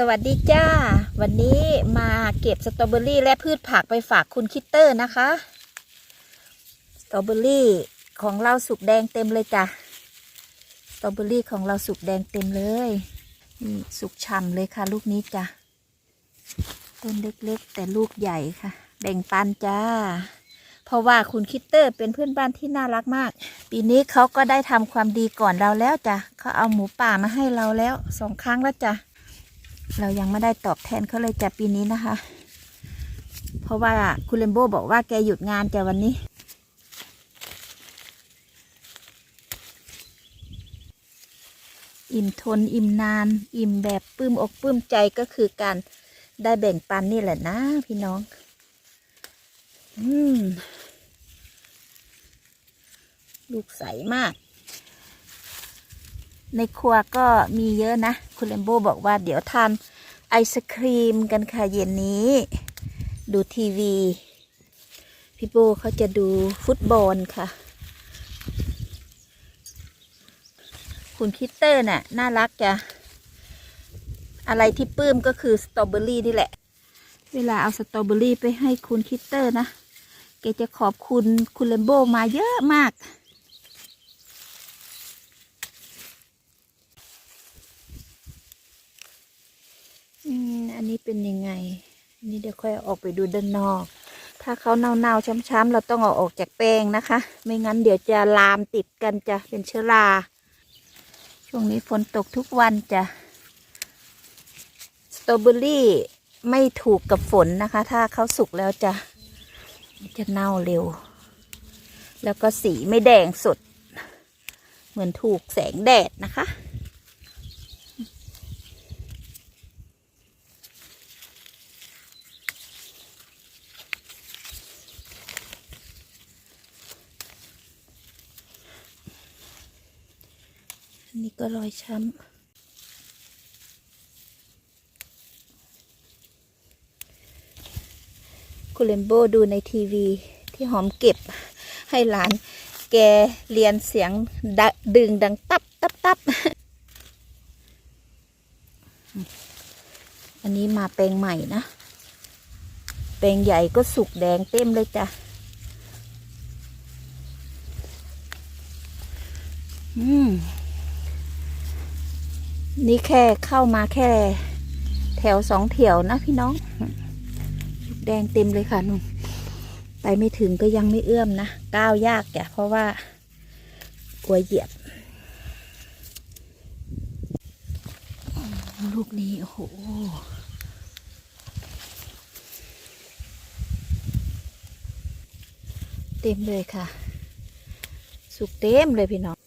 สวัสดีจ้า วันนี้มาเก็บสตรอเบอรี่และพืชผักไปฝากคุณคิตเตอร์นะคะ สตรอเบอรี่ของเราสุกแดงเต็มเลยจ้ะ สตรอเบอรี่ของเราสุกแดงเต็มเลยนี่สุกฉ่ำเลยค่ะ ลูกนี้จ้ะ ต้นเล็กๆ แต่ลูกใหญ่ค่ะ แบ่งปันจ้า เพราะว่าคุณคิตเตอร์เป็นเพื่อนบ้านที่น่ารักมาก ปีนี้เขาก็ได้ทำความดีก่อนเราแล้วจ้ะเขาเอาหมูป่ามาให้เราแล้วสองครั้งแล้วจ้ะ เรายังไม่ได้ตอบแทนเขาเลยจ้ะปีนี้นะคะ เพราะว่าคุณเลมโบบอกว่าแกหยุดงานจ้ะวันนี้ อิ่มทนอิ่มนาน อิ่มแบบปลื้มอกปลื้มใจก็คือการได้แบ่งปันนี่แหละนะ พี่น้อง อืม ลูกใสมาก ในครัวก็มีเยอะนะ คุณเลมโบบอกว่าเดี๋ยวทานไอศครีมกันค่ะเย็นนี้ ดูทีวี พี่โบเขาจะดูฟุตบอลค่ะ คุณคิตเตอร์น่ะ น่ารักจ้ะอะไรที่ปื้มก็คือสตรอเบอรี่นี่แหละ เวลาเอาสตรอเบอรี่ไปให้คุณคิตเตอร์นะ แกจะขอบคุณคุณเลมโบมาเยอะมาก อืมอันนี้เป็นยังไงนนี้เดี๋ยวค่อยอออกไปดูด้านนอก ถ้าเขาเน่าๆช้ำๆเราต้องเอาออกจากแป้งนะคะ ไม่งั้นเดี๋ยวจะลามติดกันจะเป็นเชื้อรา ช่วงนี้ฝนตกทุกวันจะสตรอเบอรี่ไม่ถูกกับฝนนะคะ ถ้าเขาสุกแล้วจะจะเน่าเร็ว แล้วก็สีไม่แดงสด เหมือนถูกแสงแดดนะคะ อันนี้ก็รอยช้ำคุณเลมโบดูในทีวีที่หอมเก็บให้หลานแกเรียนเสียงดดึงดังตับตับตับ อันนี้มาแปลงใหม่นะ แปลงใหญ่ก็สุกแดงเต็มเลยจ้ะอืม นี่แค่เข้ามาแค่ แถวสองแถวนะพี่น้องลูกแดงเต็มเลยค่ะนุ่นไปไม่ถึงก็ยังไม่เอื้อมนะก้าวยากจ้ะเพราะว่ากลัวเหยียบ ลูกนี้ โอ้โหเต็มเลยค่ะ สุกเต็มเลยพี่น้อง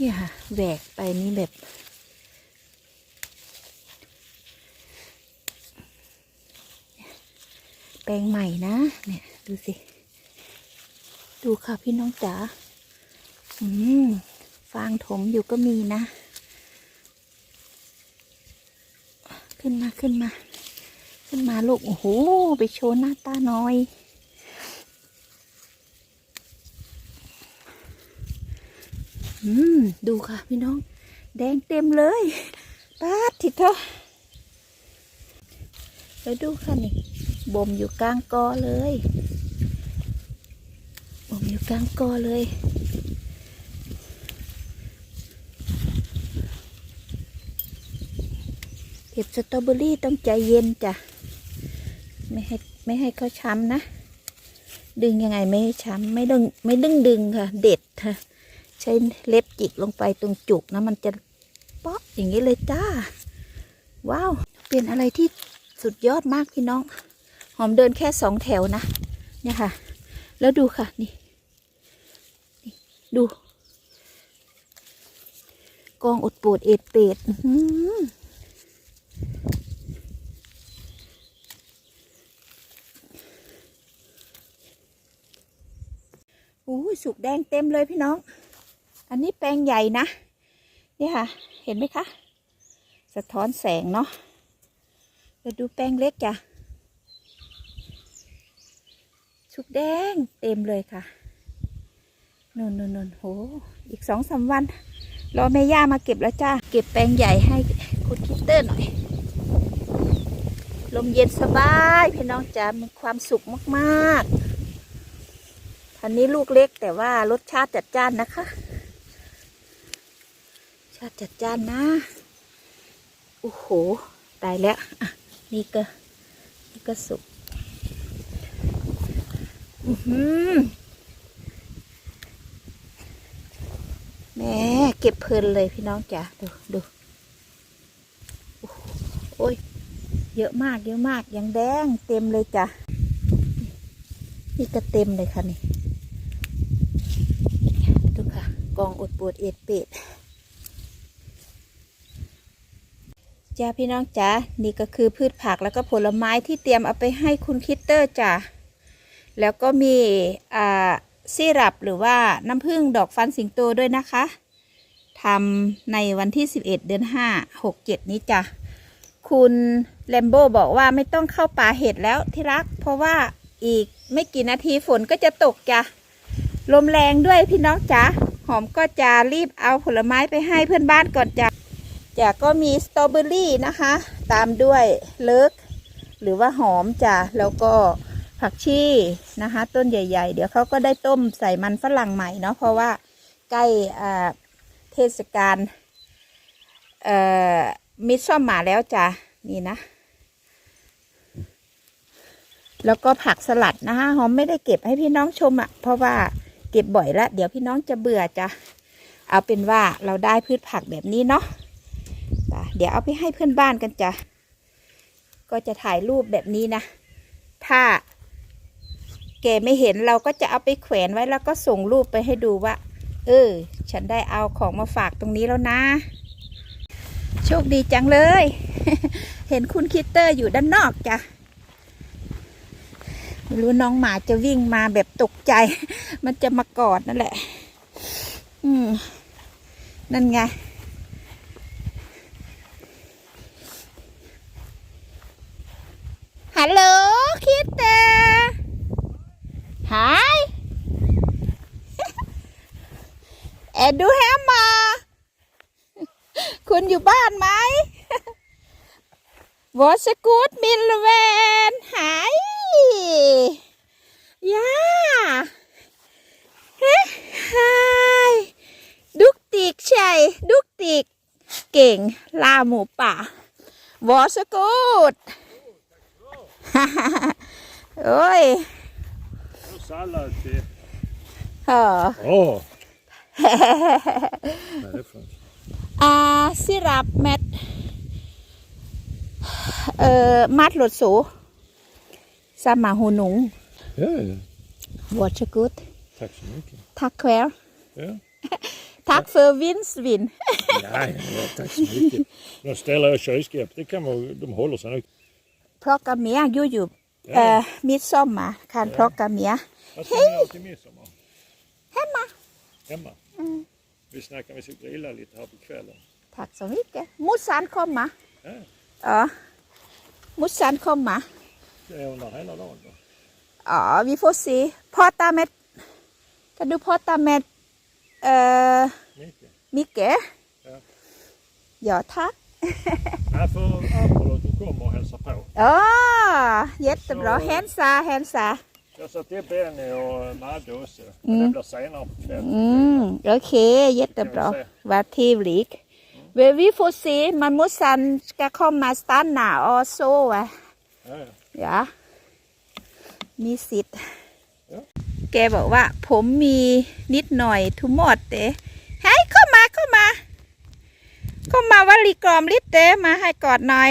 นี่ค่ะแหวกไปนี่แบบ แปลงใหม่นะ เนี่ย ดูสิ ดูค่ะพี่น้องจ๋า อืม ฟางถมอยู่ก็มีนะ ขึ้นมาขึ้นมา ขึ้นมาลูก โอ้โห ไปโชว์หน้าตาหน่อย อืม ดูค่ะ พี่น้อง แดงเต็มเลยป้าดทิเถอะแล้วดูค่ะนี่บ่มอยู่กลางกอเลยบ่มอยู่กลางกอเลย เก็บสตรอเบอรี่ต้องใจเย็นจ้ะ ไม่ให้ไม่ให้เขาช้ำนะ ดึงยังไงไม่ให้ช้ำไม่ดึงไม่ดึงดึงค่ะ เด็ดค่ะ ใช้เล็บจิกลงไปตรงจุกนะ มันจะป๊อกอย่างนี้เลยจ้า ว้าว เป็นอะไรที่สุดยอดมากพี่น้อง หอมเดินแค่สองแถวนะ เนี่ยค่ะ แล้วดูค่ะนี่นี่ ดู กองอดปวดเอ็ดเป็ดอู้หูสุกแดงเต็มเลยพี่น้อง อันนี้แปลงใหญ่นะนี่ค่ะ เห็นไหมคะ สะท้อนแสงเนาะเราดูแปลงเล็กจ้ะสุกแดงเต็มเลยค่ะนนนนนโห อีกสองสามวัน รอแม่ย่ามาเก็บแล้วจ้า เก็บแปลงใหญ่ให้คุณคิตเตอร์หน่อย ลมเย็นสบายพี่น้องจ๋ามีความสุขมากๆอันนี้ลูกเล็กแต่ว่ารสชาติจัดจ้านนะคะ ชาติจัดจ้านนะโอ้โหตายแล้วนี่ก็นี่ก็สุกอือหือแม่เก็บเพลินเลยพี่น้องจ๋าดูดูอ้โหโอ้ยเยอะมากเยอะมากยังแดงเต็มเลยจ้ะนี่ก็เต็มเลยค่ะนี่ดูค่ะกองอดปวดเอ็ดเป็ด จ้าพี่น้องจ๋านี่ก็คือพืชผักแล้วก็ผลไม้ที่เตรียมเอาไปให้คุณคิตเตอร์จ้ะแล้วก็มีอ่าซีรัปหรือว่าน้ำผึ้งดอกฟันสิงโตด้วยนะคะทำในวันที่ 11 เดือน 5 67 นี้จ้ะคุณแลมโบบอกว่าไม่ต้องเข้าป่าเห็ดแล้วที่รัก เพราะว่าอีกไม่กี่นาทีฝนก็จะตกจ้ะลมแรงด้วยพี่น้องจ๋าหอมก็จะรีบเอาผลไม้ไปให้เพื่อนบ้านก่อนจ้ะ จ้ะก็มีสตรอเบอรี่นะคะ ตามด้วยเลิกหรือว่าหอมจ้ะแล้วก็ผักชีนะคะ ต้นใหญ่ ๆ เดี๋ยวเขาก็ได้ต้มใส่มันฝรั่งใหม่เนาะเพราะว่าใกล้เทศกาลมิดซ่อมมาแล้วจ้ะนี่นะ แล้วก็ผักสลัดนะคะหอมไม่ได้เก็บให้พี่น้องชมอะ่ะ เพราะว่าเก็บบ่อยแล้วเดี๋ยวพี่น้องจะเบื่อจ้ะเอาเป็นว่าเราได้พืชผักแบบนี้เนาะ เดี๋ยวเอาไปให้เพื่อนบ้านกันจ้ะ ก็จะถ่ายรูปแบบนี้นะ ถ้าแกไม่เห็นเราก็จะเอาไปแขวนไว้แล้วก็ส่งรูปไปให้ดูว่า เออ ฉันได้เอาของมาฝากตรงนี้แล้วนะ โชคดีจังเลย เห็นคุณคิตเตอร์อยู่ด้านนอกจ้ะไม่รู้น้องหมาจะวิ่งมาแบบตกใจ มันจะมากอดนั่นแหละ อืม นั่นไง ฮัลโหลคิตเตอร์หายแอดดูแฮมมา คุณอยู่บ้านไหมวอสกูดมิลเวนหายย่าเฮ้หายดุกติกใช่ดุกติก เก่งลาหมูป่าวอสกูด โอ้ย Och sallad till... เออ Åh! Vad är det för något? อาซิรับแมทเอ่อมัดหลดสูสามาหูหนุง Ja, ja. วอชกูด Tack så mycket. ทักแควร์ Ja. ทักเฟอร์วินสวิน Nej, ja, tack så mycket. De ställer i kylskåp, det kan man, de håller sig nog. เพราะกะเมียอยู่อยู่ Ja. เอ่อมิดซ่อมมาคันเพราะกะเมีย Vad ska ni ha till midsommar? Hemma. Hemma? Vi snackar vi ska grilla lite här på kvällen. ถักสมิกมุดสานคอมมา Ja. อ๋อมุดสานคอมมา Det är under hela dagen då. อ๋อวีโฟซีพอตาเม็ดกันดูพอตาเม็ดเอ่อ Mycket. มิเกะ Ja. อย่าทัก Nej, för Apollo de kommer och hälsar på. อ๋อ jättebra Så- hälsa hälsa Så jag sa till Benny och Madde också. Men Mm. det blir senare på kvällen. อืมโอเค jättebra vad trevligt Vill vi får se man måste ska komma stanna och sova Ja, ja. อย่ามีสิทธิ์ เอ้า แกบอกว่า ผมมีนิดหน่อยทุกหมดเตะให้เข้ามาเข้ามา เข้ามาวลีกรอมลิตเตะมาให้กอดหน่อย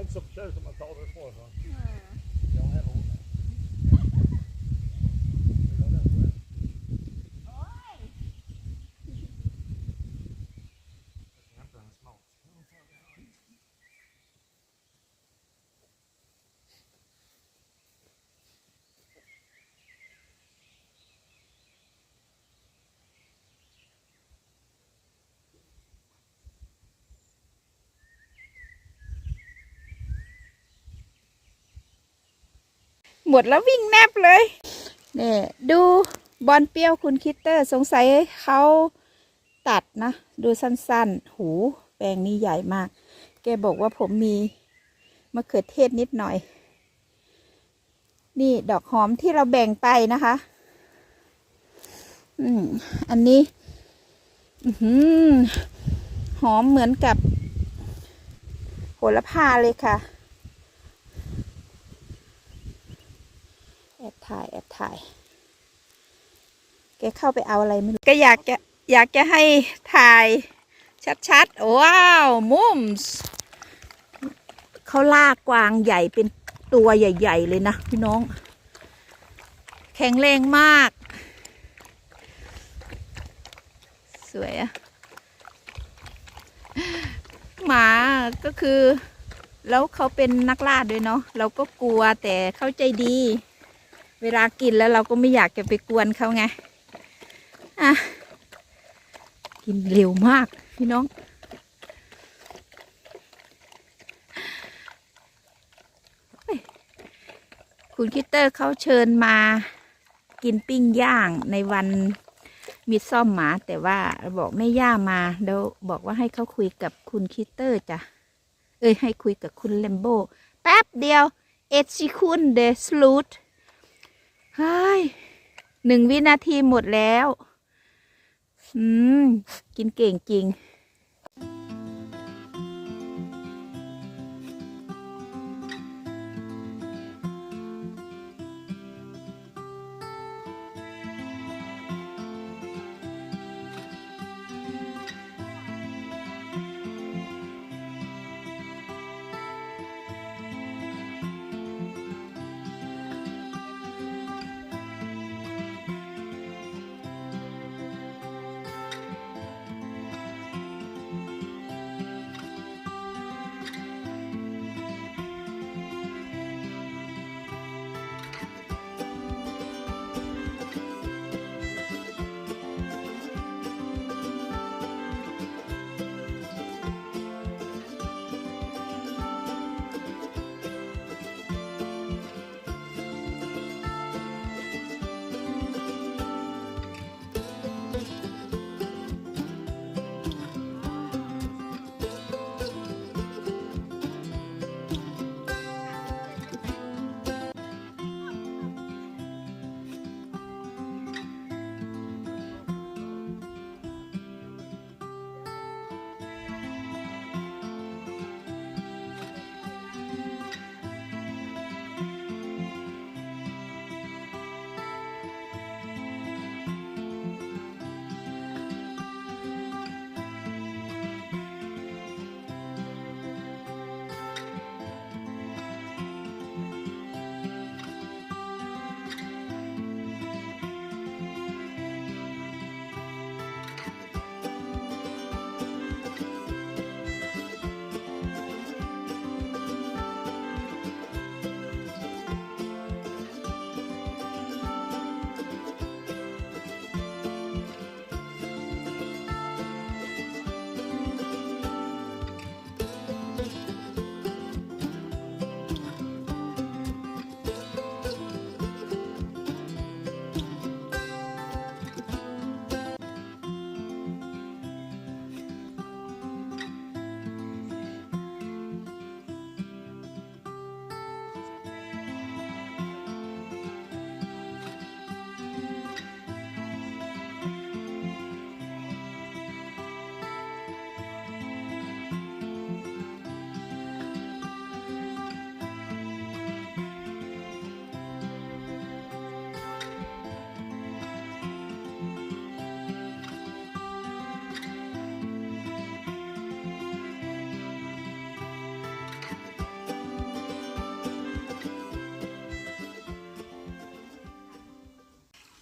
inte så förtjust om man tar det ifrån honom. Jag หมดแล้ววิ่งแนบเลยเนี่ยดูบอลเปรี้ยวคุณคิตเตอร์สงสัยเขาตัดนะ ดูสั้นๆ หูแปลงนี้ใหญ่มาก แกบอกว่าผมมีมะเขือเทศนิดหน่อย นี่ดอกหอมที่เราแบ่งไปนะคะ อืมอันนี้อืหอมเหมือนกับโหระพาเลยค่ะ แอบ ถ่ายแอบถ่าย แกเข้าไปเอาอะไรไม่รู้ ก็อยากจะอยากจะให้ถ่ายชัดๆ ว้าว มุมส์เขาลากกวางใหญ่เป็นตัวใหญ่ ๆ เลยนะพี่น้อง แข็งแรงมาก สวยอะหมาก็คือ แล้วเขาเป็นนักล่าด้วยเนาะเราก็กลัวแต่เข้าใจดี เวลากินแล้วเราก็ไม่อยากจะไปกวนเขาไง อะ กินเร็วมากพี่น้อง คุณคิตเตอร์เขาเชิญมากินปิ้งย่างในวันมิดซ่อมหมาแต่ว่าบอกแม่ย่ามาแล้วบอกว่าให้เขาคุยกับคุณคิตเตอร์จ้ะ เอ้ยให้คุยกับคุณเลมโบแป๊บเดียวเอ็ดซิคุนเดสลูด หนึ่งวินาทีหมดแล้ว อืม กินเก่งจริง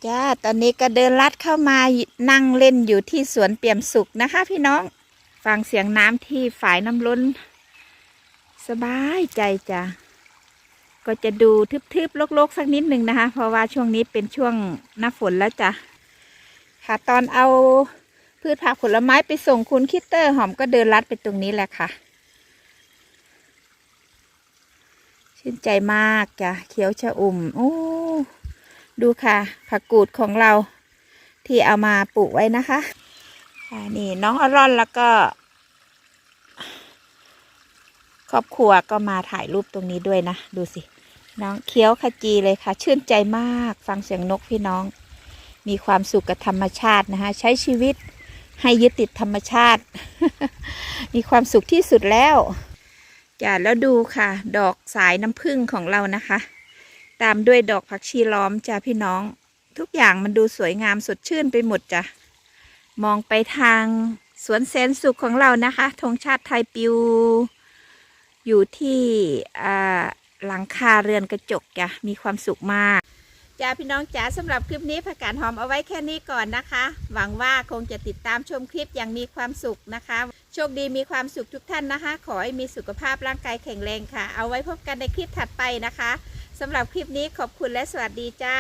จ้า ตอนนี้ก็เดินลัดเข้ามานั่งเล่นอยู่ที่สวนเปี่ยมสุขนะคะ พี่น้อง ฟังเสียงน้ำที่ฝายน้ำล้น สบายใจจ้ะ ก็จะดูทึบๆโลกๆสักนิดหนึ่งนะคะ เพราะว่าช่วงนี้เป็นช่วงหน้าฝนแล้วจ้ะ ค่ะ ตอนเอาพืชผักผลไม้ไปส่งคุณคิตเตอร์หอมก็เดินลัดไปตรงนี้แหละค่ะ ชื่นใจมากจ้ะ เขียวชะอุ่ม โอ้ ดูค่ะ ผักกูดของเราที่เอามาปลูกไว้นะคะนี่น้องอรอนแล้วก็ ครอบครัวก็มาถ่ายรูปตรงนี้ด้วยนะ ดูสิ น้องเคี้ยวขจีเลยค่ะ ชื่นใจมากฟังเสียงนกพี่น้อง มีความสุขกับธรรมชาตินะคะ ใช้ชีวิตให้ยึดติดธรรมชาติ มีความสุขที่สุดแล้วจ้ะแล้วดูค่ะ ดอกสายน้ำผึ้งของเรานะคะ ตามด้วยดอกผักชีล้อมจ้ะพี่น้อง ทุกอย่างมันดูสวยงามสดชื่นไปหมดจ้ะมองไปทางสวนแสนสุขของเรานะคะธงชาติไทยปิว อยู่ที่หลังคาเรือนกระจกจ้ะมีความสุขมากจ้าพี่น้องจ๋าสำหรับคลิปนี้ผักกาดหอมเอาไว้แค่นี้ก่อนนะคะ หวังว่าคงจะติดตามชมคลิปอย่างมีความสุขนะคะ โชคดีมีความสุขทุกท่านนะคะ ขอให้มีสุขภาพร่างกายแข็งแรงค่ะ เอาไว้พบกันในคลิปถัดไปนะคะ สำหรับคลิปนี้ขอบคุณและสวัสดีจ้า